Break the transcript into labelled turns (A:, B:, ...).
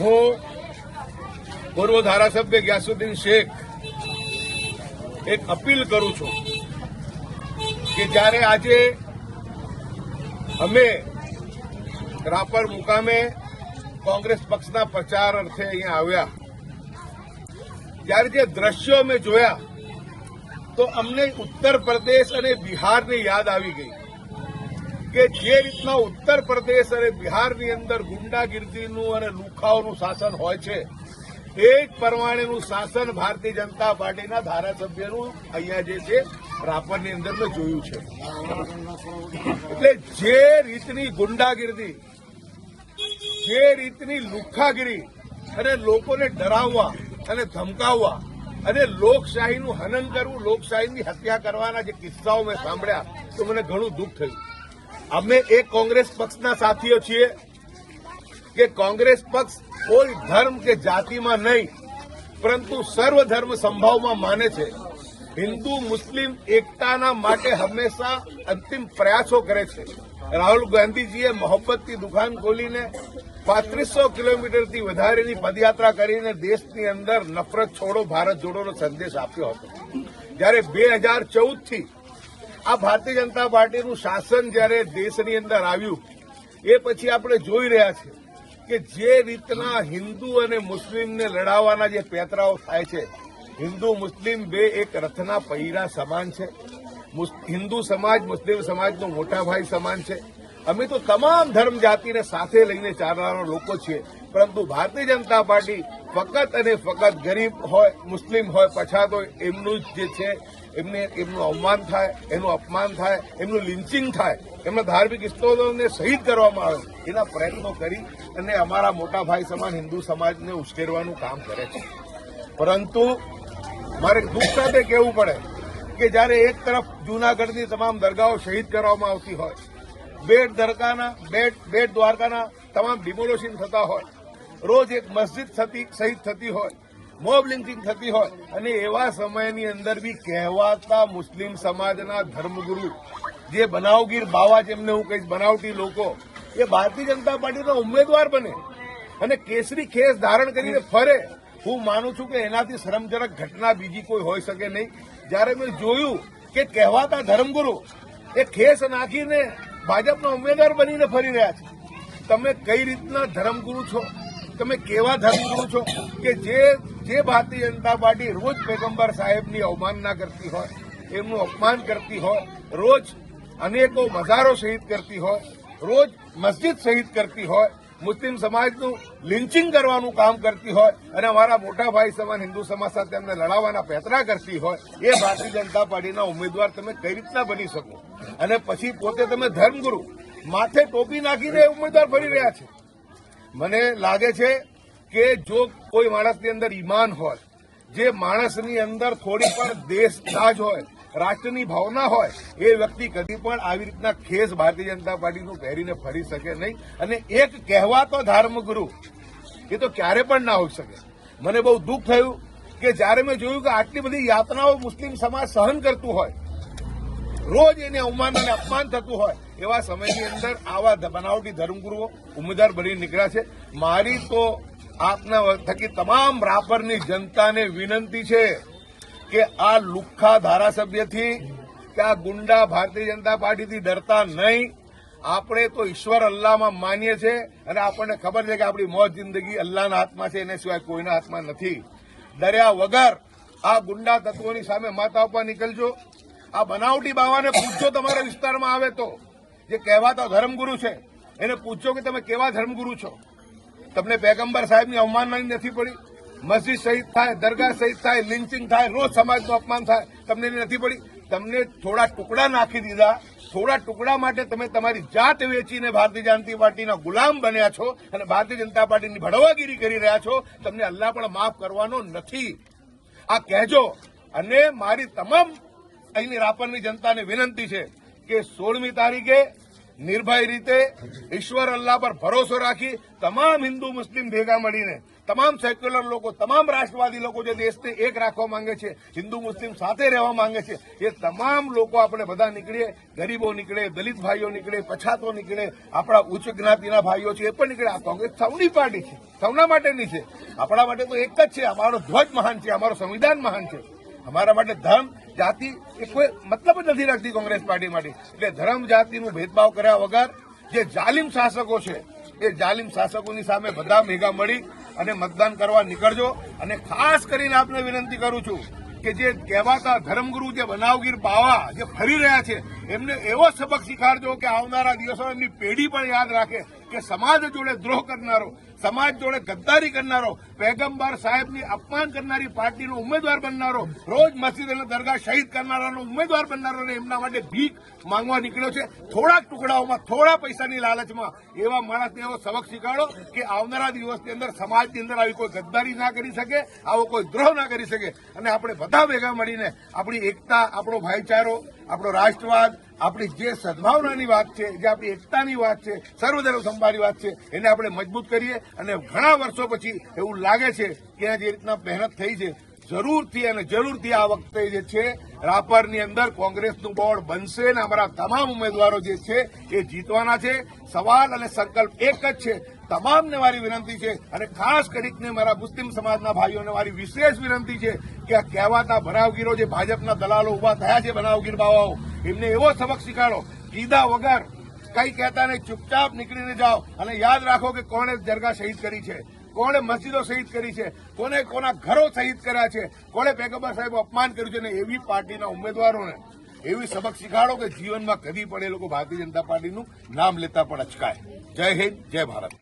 A: હું પૂર્વ ધારાસભ્ય ગ્યાસુદ્દીન શેખ એક અપીલ કરું છું કે જ્યારે આજે અમે રાપર મુકામે કોંગ્રેસ પક્ષના પ્રચાર અર્થે અહીંયા આવ્યા, ત્યારે જે દ્રશ્યો અમે જોયા, તો અમને ઉત્તર પ્રદેશ અને બિહારની યાદ આવી ગઈ. કે જે રીતના ઉત્તર પ્રદેશ અને બિહારની અંદર ગુંડાગીર્દીનું અને લુખાઓનું શાસન હોય છે, એ જ પ્રમાણેનું શાસન ભારતીય જનતા પાર્ટીના ધારાસભ્યનું અહીંયા જે છે, રાપરની અંદર મેં જોયું છે. એટલે જે રીતની ગુંડાગીર્દી, જે રીતની લુખ્ખાગીરી અને લોકોને ડરાવવા અને ધમકાવવા અને લોકશાહીનું હનન કરવું, લોકશાહીની હત્યા કરવાના જે કિસ્સાઓ મેં સાંભળ્યા, તો મને ઘણું દુઃખ થયું. અમે એ કોંગ્રેસ પક્ષના સાથીઓ છીએ કે કોંગ્રેસ પક્ષ કોઈ ધર્મ કે જાતિમાં નહીં, પરંતુ સર્વ ધર્મ સંભાવમાં માને છે. હિન્દુ, મુસ્લિમ એકતાના માટે હંમેશા અંતિમ પ્રયાસો કરે છે. રાહુલ ગાંધીજીએ મોહબ્બતની દુકાન ખોલીને પાંત્રીસો કિલોમીટરથી વધારેની પદયાત્રા કરીને દેશની અંદર નફરત છોડો, ભારત જોડોનો સંદેશ આપ્યો હતો. જ્યારે બે હજાર ચૌદથી આ ભારતીય જનતા પાર્ટીનું શાસન જ્યારે દેશની અંદર આવ્યું, એ પછી આપણે જોઈ રહ્યા છીએ કે જે રીતના હિન્દુ અને મુસ્લિમને લડાવવાના જે પેતરાઓ થાય છે, હિન્દુ મુસ્લિમ બે એક રથના પૈરા સમાન છે હિન્દુ સમાજ, મુસ્લિમ સમાજનો મોટા ભાઈ સમાન છે. અમે તો તમામ ધર્મ જાતિને સાથે લઈને ચાલનારા લોકો છીએ. પરંતુ ભારતીય જનતા પાર્ટી ફક્ત અને ફક્ત ગરીબ હોય, મુસ્લિમ હોય, પછાત હોય, એમનું જ જે છે, એમને એમનું અવમાન થાય, એનું અપમાન થાય, એમનું લિન્ચિંગ થાય, એમના ધાર્મિક સ્થળોને શહીદ કરવામાં આવે, એના પ્રયત્નો કરી અને અમારા મોટા ભાઈ સમાન હિન્દુ સમાજને ઉશ્કેરવાનું કામ કરે છે. પરંતુ મારે દુઃખ સાથે કહેવું પડે કે જ્યારે એક તરફ જૂનાગઢની તમામ દરગાહો શહીદ કરવામાં આવતી હોય, બેટ દરગાહના બેટ બેટ દ્વારકાના તમામ ડિમોલોશન થતા હોય રોજ એક મસ્જિદ થતી શહીદ થતી હોય, મોબ લિંચિંગ થતી હોય, અને એવા સમયની અંદર બી કહેવાતા મુસ્લિમ સમાજના ધર્મગુરુ, જે બનાવગીર બાવા જેમને હું કહીશ બનાવટી લોકો, એ ભારતીય જનતા પાર્ટીના ઉમેદવાર બને. અને કેસરી ખેસ ધારણ કરીને ફરે. હું માનું છું કે એનાથી શરમજનક ઘટના બીજી કોઈ હોઈ શકે નહીં. જ્યારે મેં જોયું કે કહેવાતા ધર્મગુરુ એ ખેસ નાખીને ભાજપના ઉમેદવાર બનીને ફરી રહ્યા છે. તમે કઈ રીતના ધર્મગુરુ છો? તમે કેવા ધર્મગુરુ છો કે જે જે ભારતીય જનતા પાર્ટી રોજ પેગંબર સાહેબની અવમાનના કરતી હોય, એમનું અપમાન કરતી હોય, રોજ અનેકો મજારો શહીદ કરતી હોય, રોજ મસ્જિદ શહીદ કરતી હોય, મુસ્લિમ સમાજનું લિન્ચિંગ કરવાનું કામ કરતી હોય અને અમારા મોટા ભાઈ સમાન હિન્દુ સમાજ સાથે એમને લડાવવાના પેતરા કરતી હોય, એ ભારતીય જનતા પાર્ટીના ઉમેદવાર તમે કઈ રીતના બની શકો? અને પછી પોતે તમે ધર્મગુરુ, માથે ટોપી નાખીને ઉમેદવાર ફરી રહ્યા છે. મને લાગે છે કે જો કોઈ માણસની અંદર ઈમાન હોય, જે માણસની અંદર થોડી પણ દેશદાજ હોય, રાષ્ટ્રની ભાવના હોય, એ વ્યક્તિ કદી પણ આવી રીતના ખેસ ભારતીય જનતા પાર્ટીનું પહેરીને ફરી શકે નહીં. અને એક કહેવાતો ધર્મગુરુ, એ તો ક્યારે પણ ના હોઈ શકે. મને બહુ દુઃખ થયું કે જ્યારે મેં જોયું કે આટલી બધી યાતનાઓ મુસ્લિમ સમાજ સહન કરતું હોય રોજ એને અવમાન અને અપમાન થતું હોય એવા સમયની અંદર આવા બનાવટી ધર્મગુરુઓ ઉમેદવાર બની નીકળ્યા છે. મારી તો આપના થકી તમામ રાપરની જનતાને વિનંતી છે કે આ લુખ્ખા ધારાસભ્યથી કે આ ગુંડા ભારતીય જનતા પાર્ટીથી ડરતા નહીં. આપણે તો ઈશ્વર અલ્લાહમાં માનીએ છીએ અને આપણને ખબર છે કે આપણી મોત જિંદગી અલ્લાહના હાથમાં છે, એને સિવાય કોઈના હાથમાં નથી. ડર્યા વગર આ ગુંડા તત્વોની સામે માતા ઉપર નીકળજો. આ બનાવટી બાવાને પૂછજો તમારા વિસ્તારમાં આવે તો. જે કહેવાતા ધર્મગુરુ છે, એને પૂછજો કે તમે કેવા ધર્મગુરુ છો. તમને પેગંબર સાહેબની અવમાનના નથી પડી? મસ્જિદ શહીદ થાય, દરગાહ શહીદ થાય લિન્ચિંગ થાય, રોજ સમાજનું અપમાન થાય, તમને એની નથી પડી? તમને થોડા ટુકડા નાખી દીધા, થોડા ટુકડા માટે તમે તમારી જાત વેચીને ભારતીય જનતા પાર્ટીના ગુલામ બન્યા છો અને ભારતીય જનતા પાર્ટીની ભડવાગીરી કરી રહ્યા છો, તમને અલ્લાહ પણ માફ કરવાનો નથી. આ કહેજો, અને મારી તમામ અહીંની રાપરની જનતાને વિનંતી છે કે સોળમી તારીખે નિર્ભય રીતે ઈશ્વર અલ્લાહ પર ભરોસો રાખી તમામ હિન્દુ મુસ્લિમ ભેગા મળીને, તમામ સેક્યુલર લોકો, તમામ રાષ્ટ્રવાદી લોકો જે દેશને એક રાખવા માંગે છે, હિન્દુ મુસ્લિમ સાથે રહેવા માંગે છે, એ તમામ લોકો આપણે બધા નીકળીએ, ગરીબો નીકળે, દલિત ભાઈઓ નીકળે, પછાતો નીકળે, આપણા ઉચ્ચ જ્ઞાતિના ભાઈઓ છે, એ પણ નીકળે, આ કોંગ્રેસ સૌની પાર્ટી છે, સૌના માટેની છે. આપણા માટે તો એક જ છે, અમારો ધ્વજ મહાન છે, અમારો સંવિધાન મહાન છે. અમારા માટે ધર્મ, જાતિ એ કોઈ મતલબ જ નથી રાખતી કોંગ્રેસ પાર્ટી માટે. એટલે ધર્મ, જાતિનું ભેદભાવ કર્યા વગર જે જાલિમ શાસકો છે, એ જાલિમ શાસકોની સામે બધા ભેગા મળી અને મતદાન કરવા નીકળજો. અને ખાસ કરીને આપને વિનંતી કરું છું કે જે કહેવાતા ધર્મગુરુ જે બનાવગીર બાવા જે ફરી રહ્યા છે, એમને એવો સબક શીખાડજો કે આવનારા દિવસો એમની પેઢી પણ યાદ રાખે. કે સમાજ જોડે દ્રોહ કરનારો, સમાજ જોડે ગદ્દારી કરનારો પેગમ્બર સાહેબની અપમાન કરનારી પાર્ટીનો ઉમેદવાર બનનારો, રોજ મસ્જિદ અને દરગાહ શહીદ કરનારાનો ઉમેદવાર બનનારોને એમના માટે ભીખ માંગવા નીકળ્યો છે. થોડાક ટુકડાઓમાં, થોડા પૈસાની લાલચમાં એવા માણસને એવો સબક શીખવાડો કે આવનારા દિવસની અંદર સમાજની અંદર આવી કોઈ ગદ્દારી ના કરી શકે, આવો કોઈ દ્રોહ ના કરી શકે. અને આપણે બધા ભેગા મળીને આપણી એકતા, આપણો ભાઈચારો, આપણો રાષ્ટ્રવાદ આપણી જે સદભાવનાની વાત છે, જે આપણી એકતાની વાત છે, સર્વધર્મ સંભાળની વાત છે, એને આપણે મજબૂત કરીએ અને ઘણા વર્ષો પછી એવું લાગે છે કે જે રીતના મહેનત થઈ છે, જરૂરથી અને જરૂરથી આ વખતે જે છે, રાપરની અંદર કોંગ્રેસનું બોર્ડ બનશે અને અમારા તમામ ઉમેદવારો જે છે, એ જીતવાના છે. સવાલ અને સંકલ્પ એક જ છે. તમામને મારી વિનંતી છે અને ખાસ કરીને મારા મુસ્લિમ સમાજના ભાઈઓને મારી વિશેષ વિનંતી છે કે આ કહેવાતા ભરાવગીરો જે ભાજપના દલાલો ઊભા થયા છે, બનાવગીર બાવાઓ એમને એવો સબક શીખાડો. કીધા વગર કઈ કહેતા નહીં, ચૂપચાપ નીકળીને જાઓ અને યાદ રાખો કે કોણે દરગાહ શહીદ કરી છે. કોણે મસ્જિદો શહીદ કરી છે. કોને કોના ઘરો શહીદ કર્યા છે. કોણે પેગમ્બર સાહેબ અપમાન કર્યું છે અને એવી પાર્ટીના ઉમેદવારોને એવી સબક શીખાડો કે જીવનમાં કદી પણ એ લોકો ભારતીય જનતા પાર્ટીનું નામ લેતા પણ અચકાય. જય હિન્દ, જય ભારત.